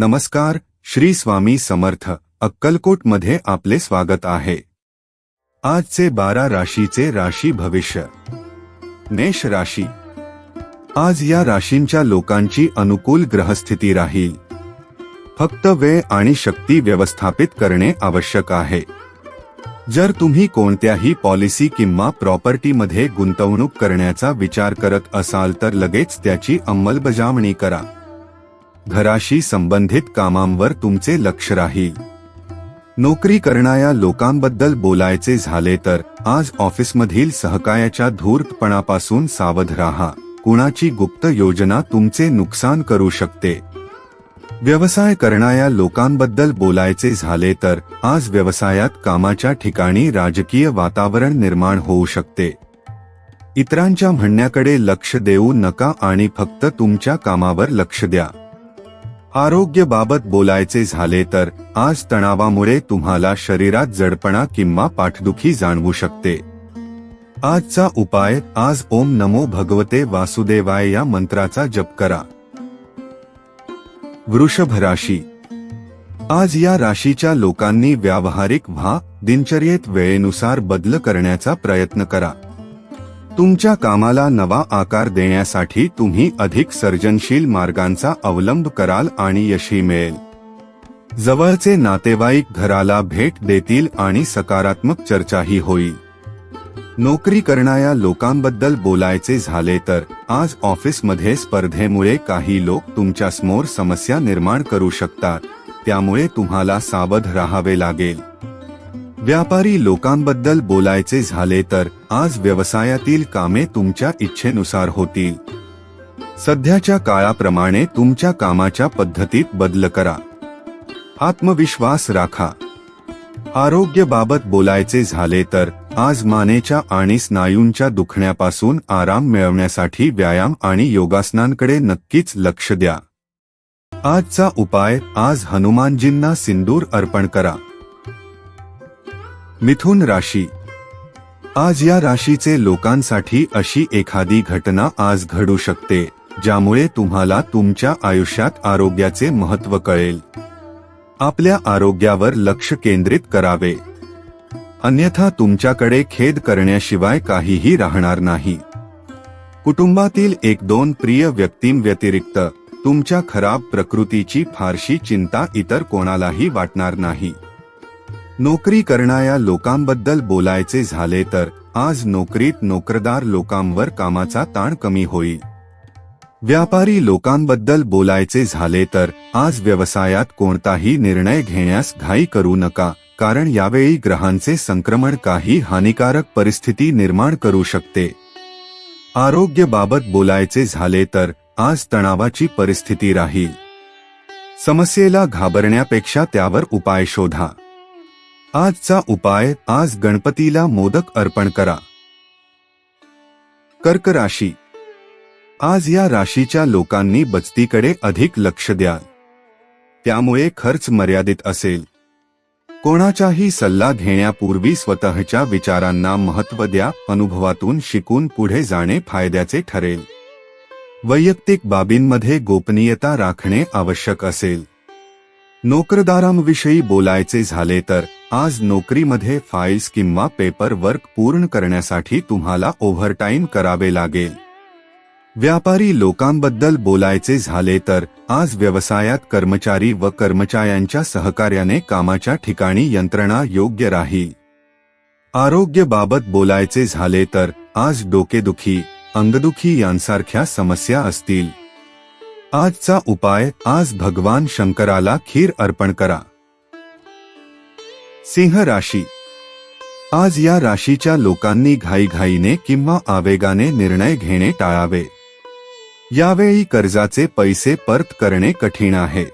नमस्कार श्री स्वामी समर्थ अक्कलकोटमध्ये आपले स्वागत आहे. आजचे बारा राशीचे राशी भविष्य. मेष राशी. आज या राशींच्या लोकांची अनुकूल ग्रहस्थिती राहील. फक्त वेळ आणि शक्ती व्यवस्थापित करणे आवश्यक आहे. जर तुम्ही कोणत्याही पॉलिसी किंवा प्रॉपर्टीमध्ये गुंतवणूक करण्याचा विचार करत असाल तर लगेच त्याची अंमलबजावणी करा. घराशी संबंधित कामांवर तुमचे लक्ष राहील. नोकरी करणाऱ्या लोकांबद्दल बोलायचे झाले तर आज ऑफिसमधील सहकायाच्या धूर्तपणापासून सावध राहा. कुणाची गुप्त योजना तुमचे नुकसान करू शकते. व्यवसाय करणाऱ्या लोकांबद्दल बोलायचे झाले तर आज व्यवसायात कामाच्या ठिकाणी राजकीय वातावरण निर्माण होऊ शकते. इतरांच्या म्हणण्याकडे लक्ष देऊ नका आणि फक्त तुमच्या कामावर लक्ष द्या. आरोग्याबाबत बोलायचे झाले तर आज तणावामुळे तुम्हाला शरीरात जडपणा किंवा पाठदुखी जाणवू शकते. आजचा उपाय आज ओम नमो भगवते वासुदेवाय या मंत्राचा जप करा. वृषभ राशी. आज या राशीच्या लोकांनी व्यावहारिक व्हा दिनचर्येत वेळेनुसार बदल करण्याचा प्रयत्न करा. तुमच्या कामाला नवा आकार देण्यासाठी तुम्ही अधिक सर्जनशील मार्गांचा अवलंब कराल आणि यशही मिळेल. जवळचे नातेवाईक घराला भेट देतील आणि सकारात्मक चर्चाही होईल. नोकरी करणाऱ्या लोकांबद्दल बोलायचे झाले तर आज ऑफिसमध्ये स्पर्धेमुळे काही लोक तुमच्यासमोर समस्या निर्माण करू शकतात त्यामुळे तुम्हाला सावध राहावे लागेल. व्यापारी लोकांबद्दल बोलायचे झाले तर आज व्यवसायातील कामे तुमच्या इच्छेनुसार होतील. सध्याच्या काळाप्रमाणे तुमच्या कामाच्या पद्धतीत बदल करा. आत्मविश्वास राखा. आरोग्यबाबत बोलायचे झाले तर आज मानेच्या आणि स्नायूंच्या दुखण्यापासून आराम मिळवण्यासाठी व्यायाम आणि योगासनांकडे नक्कीच लक्ष द्या. आजचा उपाय आज हनुमानजींना सिंदूर अर्पण करा. मिथुन राशी. आज या राशीचे लोकांसाठी अशी एखादी घटना आज घडू शकते ज्यामुळे तुम्हाला तुमच्या आयुष्यात आरोग्याचे महत्त्व कळेल. आपल्या आरोग्यावर लक्ष केंद्रित करावे. अन्यथा तुमच्याकडे खेद करण्याशिवाय काहीही राहणार नाही. कुटुंबातील एक दोन प्रिय व्यक्तींव्यतिरिक्त तुमच्या खराब प्रकृतीची फारशी चिंता इतर कोणालाही वाटणार नाही. नोकरी करणाऱ्या लोकांबद्दल बोलायचे झाले तर आज नोकरीत नोकरदार लोकांवर कामाचा ताण कमी होईल. व्यापारी लोकांबद्दल बोलायचे झाले तर आज व्यवसायात कोणताही निर्णय घेण्यास घाई करू नका कारण यावेळी ग्रहांचे संक्रमण काही हानिकारक परिस्थिती निर्माण करू शकते. आरोग्याबाबत बोलायचे झाले तर आज तणावाची परिस्थिती राहील. समस्येला घाबरण्यापेक्षा त्यावर उपाय शोधा. आजचा उपाय आज गणपतीला मोदक अर्पण करा. कर्क राशी. आज या राशीच्या लोकांनी बचतीकडे अधिक लक्ष द्या त्यामुळे खर्च मर्यादित असेल. कोणाचाही सल्ला घेण्यापूर्वी स्वतःच्या विचारांना महत्त्व द्या अनुभवातून शिकून पुढे जाणे फायद्याचे ठरेल. वैयक्तिक बाबींमध्ये गोपनीयता राखणे आवश्यक असेल. नोकरदारांविषयी बोलायचे झाले तर आज नोकरीमध्ये फाईल्स किंवा पेपर वर्क पूर्ण करण्यासाठी तुम्हाला ओव्हरटाईम करावे लागेल. व्यापारी लोकांबद्दल बोलायचे झाले तर आज व्यवसायात कर्मचारी व कर्मचाऱ्यांच्या सहकार्याने कामाच्या ठिकाणी यंत्रणा योग्य राहील. आरोग्यबाबत बोलायचे झाले तर आज डोकेदुखी अंगदुखी यांसारख्या समस्या असतील. आजचा उपाय आज भगवान शंकराला खीर अर्पण करा. सिंह राशी. आज या राशीच्या लोकांनी घाईघाईने किंवा आवेगाने निर्णय घेणे टाळावे. यावेळी कर्जाचे पैसे परत करणे कठीण आहे.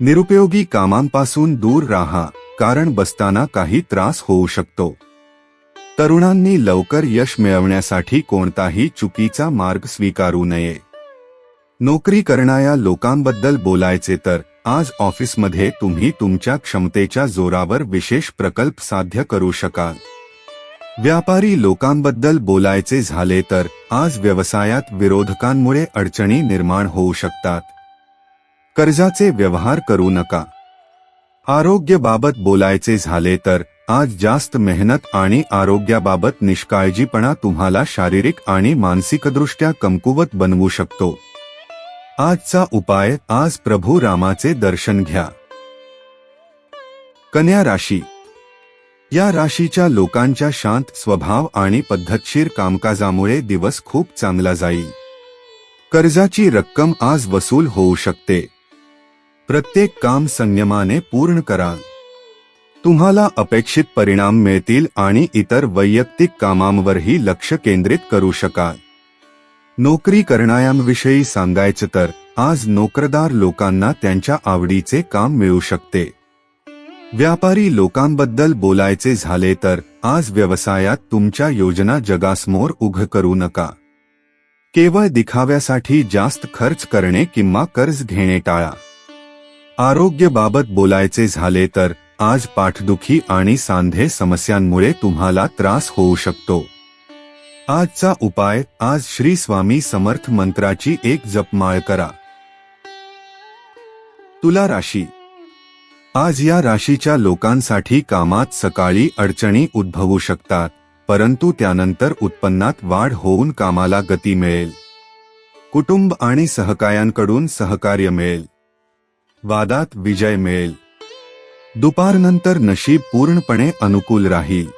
निरुपयोगी कामांपासून दूर राहा कारण बसताना काही त्रास होऊ शकतो. तरुणांनी लवकर यश मिळवण्यासाठी कोणताही चुकीचा मार्ग स्वीकारू नये. नोकरी करणाऱ्या लोकांबद्दल बोलायचे तर आज ऑफिसमध्ये तुम्ही तुमच्या क्षमतेच्या जोरावर विशेष प्रकल्प साध्य करू शकाल. व्यापारी लोकांबद्दल बोलायचे झाले तर आज व्यवसायात विरोधकांमुळे अडचणी निर्माण होऊ शकतात. कर्जाचे व्यवहार करू नका. आरोग्याबाबत बोलायचे झाले तर आज जास्त मेहनत आणि आरोग्याबाबत निष्काळजीपणा तुम्हाला शारीरिक आणि मानसिकदृष्ट्या कमकुवत बनवू शकतो. आजचा उपाय आज प्रभू रामाचे दर्शन घ्या. कन्या राशी. या राशीच्या लोकांच्या शांत स्वभाव आणि पद्धतशीर कामकाजामुळे दिवस खूप चांगला जाईल. कर्जाची रक्कम आज वसूल होऊ शकते. प्रत्येक काम संयमाने पूर्ण करा. तुम्हाला अपेक्षित परिणाम मिळतील आणि इतर वैयक्तिक कामांवरही लक्ष केंद्रित करू शकाल. नोकरी करणाऱ्यांविषयी सांगायचं तर आज नोकरदार लोकांना त्यांच्या आवडीचे काम मिळू शकते. व्यापारी लोकांबद्दल बोलायचे झाले तर आज व्यवसायात तुमच्या योजना जगासमोर उघ करू नका. केवळ दिखाव्यासाठी जास्त खर्च करणे किंवा कर्ज घेणे टाळा. आरोग्यबाबत बोलायचे झाले तर आज पाठदुखी आणि सांधे समस्यांमुळे तुम्हाला त्रास होऊ शकतो. आजचा उपाय आज श्री स्वामी समर्थ मंत्राची एक जपमाळ करा. तुला राशी. आज या राशीच्या लोकांसाठी कामात सकाळी अडचणी उद्भवू शकतात परंतु त्यानंतर उत्पन्नात वाढ होऊन कामाला गती मिळेल. कुटुंब आणि सहकायांकडून सहकार्य मिळेल. वादात विजय मिळेल. दुपारनंतर नशीब पूर्णपणे अनुकूल राहील.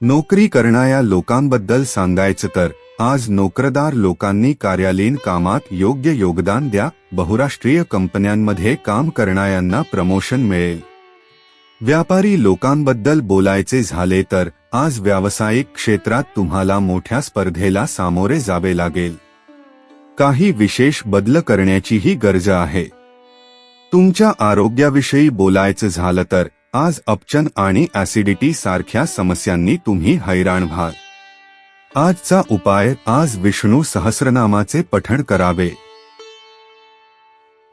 नोकरी करणाऱ्या लोकांबद्दल सांगायचं तर आज नोकरदार लोकांनी कार्यालयीन कामात योग्य योगदान द्या बहुराष्ट्रीय कंपन्यांमध्ये काम करणाऱ्यांना प्रमोशन मिळेल. व्यापारी लोकांबद्दल बोलायचे झाले तर आज व्यावसायिक क्षेत्रात तुम्हाला मोठ्या स्पर्धेला सामोरे जावे लागेल. काही विशेष बदल करण्याचीही गरज आहे. तुमच्या आरोग्याविषयी बोलायचं झालं तर आज अपचन आणि ऍसिडिटी सारख्या समस्यांनी तुम्ही हैराण व्हाल. आजचा उपाय आज विष्णू सहस्रनामाचे पठण करावे.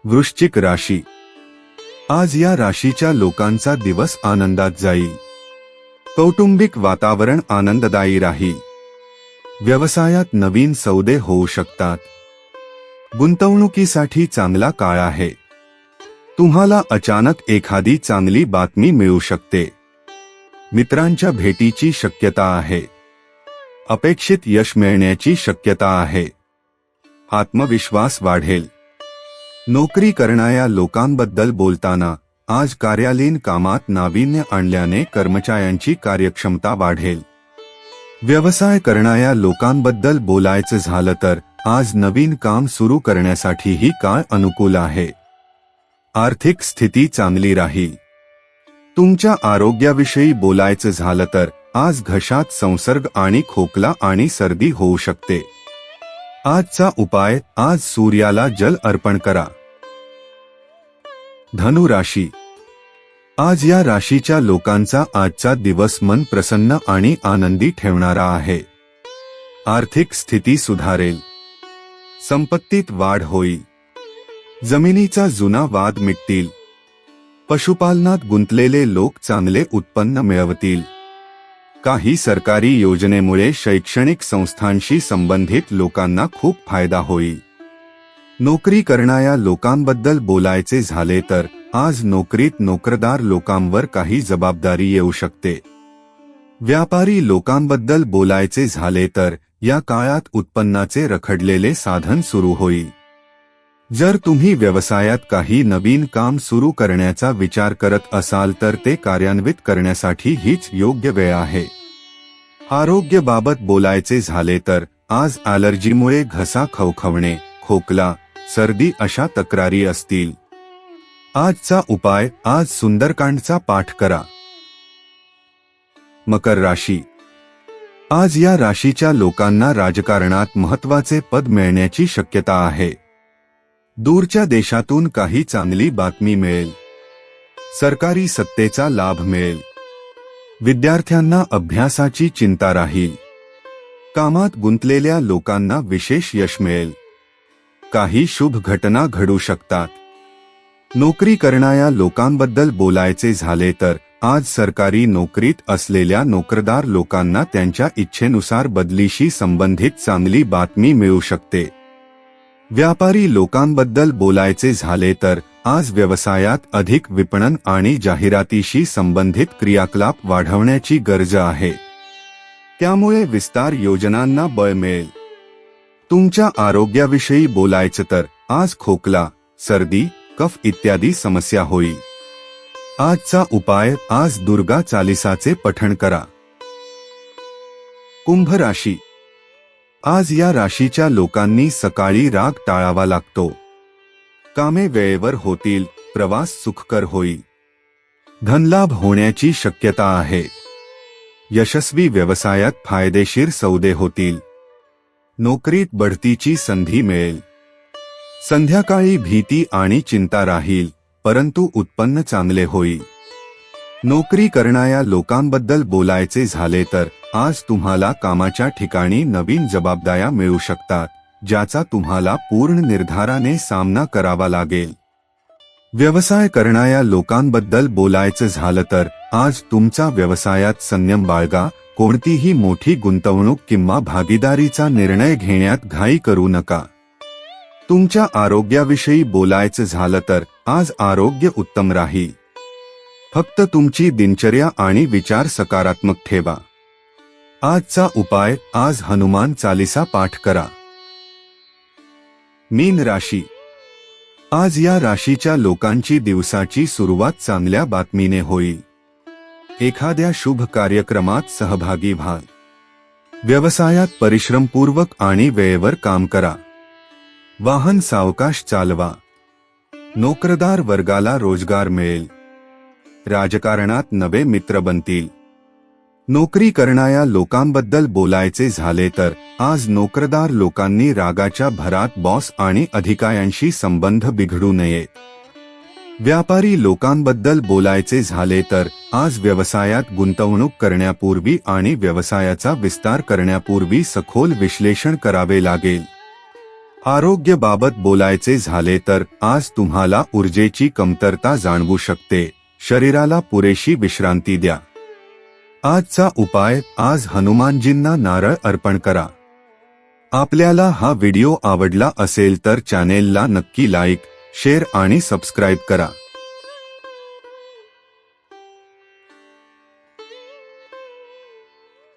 वृश्चिक राशी. आज या राशीच्या लोकांचा दिवस आनंदात जाईल. कौटुंबिक वातावरण आनंददायी राहील. व्यवसायात नवीन सौदे होऊ शकतात. गुंतवणुकीसाठी चांगला काळ आहे. तुम्हाला अचानक एखादी चांगली बातमी मिळू शकते. मित्रांच्या भेटीची शक्यता आहे. अपेक्षित यश मिळण्याची शक्यता आहे. आत्मविश्वास वाढेल. नोकरी करणाऱ्या लोकांबद्दल बोलताना आज कार्यालयीन कामात नाविन्य आणल्याने कर्मचाऱ्यांची कार्यक्षमता वाढेल. व्यवसाय करणाऱ्या लोकांबद्दल बोलायचं झालं तर आज नवीन काम सुरू करण्यासाठीही काळ अनुकूल आहे. आर्थिक स्थिती चांगली राहील. तुमच्या आरोग्याविषयी बोलायचं झालं तर आज घशात संसर्ग आणि खोकला आणि सर्दी होऊ शकते. आजचा उपाय आज सूर्याला जल अर्पण करा. धनु राशी. आज या राशीच्या लोकांचा आजचा दिवस मन प्रसन्न आणि आनंदी ठेवणारा आहे. आर्थिक स्थिती सुधारेल. संपत्तीत वाढ होईल. जमिनीचा जुना वाद मिटतील. पशुपालनात गुंतलेले लोक चांगले उत्पन्न मिळवतील. काही सरकारी योजनेमुळे शैक्षणिक संस्थांशी संबंधित लोकांना खूप फायदा होईल. नोकरी करणाऱ्या लोकांबद्दल बोलायचे झाले तर आज नोकरीत नोकरदार लोकांवर काही जबाबदारी येऊ शकते. व्यापारी लोकांबद्दल बोलायचे झाले तर या काळात उत्पन्नाचे रखडलेले साधन सुरू होईल. जर तुम्ही व्यवसायात काही नवीन काम सुरू करण्याचा विचार करत असाल तर ते कार्यान्वित करण्यासाठी हीच योग्य वेळ आहे. आरोग्यबाबत बोलायचे झाले तर आज ॲलर्जीमुळे घसा खवखवणे खोकला सर्दी अशा तक्रारी असतील. आजचा उपाय आज सुंदरकांडचा पाठ करा. मकर राशी. आज या राशीच्या लोकांना राजकारणात महत्त्वाचे पद मिळण्याची शक्यता आहे. दूरच्या देशातून काही चांगली बातमी मिळेल. सरकारी सत्तेचा लाभ मिळेल. विद्यार्थ्यांना अभ्यासाची चिंता राहील. कामात गुंतलेल्या लोकांना विशेष यश मिळेल. काही शुभ घटना घडू शकतात. नोकरी करणाऱ्या लोकांबद्दल बोलायचे झाले तर आज सरकारी नोकरीत असलेल्या नोकरदार लोकांना त्यांच्या इच्छेनुसार बदलीशी संबंधित चांगली बातमी मिळू शकते. व्यापारी लोकांबद्दल बोलायचे झाले तर आज व्यवसायात अधिक विपणन आणि जाहिरातीशी संबंधित क्रियाकलाप वाढवण्याची गरज आहे. त्यामुळे विस्तार योजनांना बळ मिळेल. तुमच्या आरोग्याविषयी बोलायचं तर आज खोकला सर्दी कफ इत्यादी समस्या होईल. आजचा उपाय आज दुर्गा चालिसाचे पठण करा. कुंभ राशी आज या राशीच्या लोकांनी सकाळी राग टाळावा लागतो. कामे वेळेवर होतील प्रवास सुखकर होईल. धनलाभ होण्याची शक्यता आहे. यशस्वी व्यवसायात फायदेशीर सौदे होतील. नोकरीत बढतीची संधी मिळेल. संध्याकाळी भीती आणि चिंता राहील परंतु उत्पन्न चांगले होईल. नोकरी करणाऱ्या लोकांबद्दल बोलायचे झाले तर आज तुम्हाला कामाच्या ठिकाणी नवीन जबाबदाऱ्या मिळू शकतात ज्याचा तुम्हाला पूर्ण निर्धाराने सामना करावा लागेल. व्यवसाय करणाऱ्या लोकांबद्दल बोलायचं झालं तर आज तुमचा व्यवसायात संयम बाळगा कोणतीही मोठी गुंतवणूक किंवा भागीदारीचा निर्णय घेण्यात घाई करू नका. तुमच्या आरोग्याविषयी बोलायचं झालं तर आज आरोग्य उत्तम राहील. फक्त तुमची दिनचर्या आणि विचार सकारात्मक ठेवा. आजचा उपाय आज हनुमान चालिसा पाठ करा. मीन राशी. आज या राशीच्या लोकांची दिवसाची सुरुवात चांगल्या बातमीने होईल. एखाद्या शुभ कार्यक्रमात सहभागी व्हा व्यवसायात परिश्रमपूर्वक आणि वेळेवर काम करा. वाहन सावकाश चालवा. नोकरदार वर्गाला रोजगार मिळेल. राजकारणात नवे मित्र बनतील. नोकरी करणाऱ्या लोकांबद्दल बोलायचे झाले तर आज नोकरदार लोकांनी रागाच्या भरात बॉस आणि अधिकाऱ्यांशी संबंध बिघडू नये. व्यापारी लोकांबद्दल बोलायचे झाले तर आज व्यवसायात गुंतवणूक करण्यापूर्वी आणि व्यवसायाचा विस्तार करण्यापूर्वी सखोल विश्लेषण करावे लागेल. आरोग्याबाबत बोलायचे झाले तर आज तुम्हाला ऊर्जेची कमतरता जाणवू शकते. शरीराला पुरेशी विश्रांती द्या. आजचा उपाय आज हनुमानजींना नारळ अर्पण करा. आपल्याला हा व्हिडिओ आवडला असेल तर चॅनेलला नक्की लाईक शेअर आणि सबस्क्राईब करा.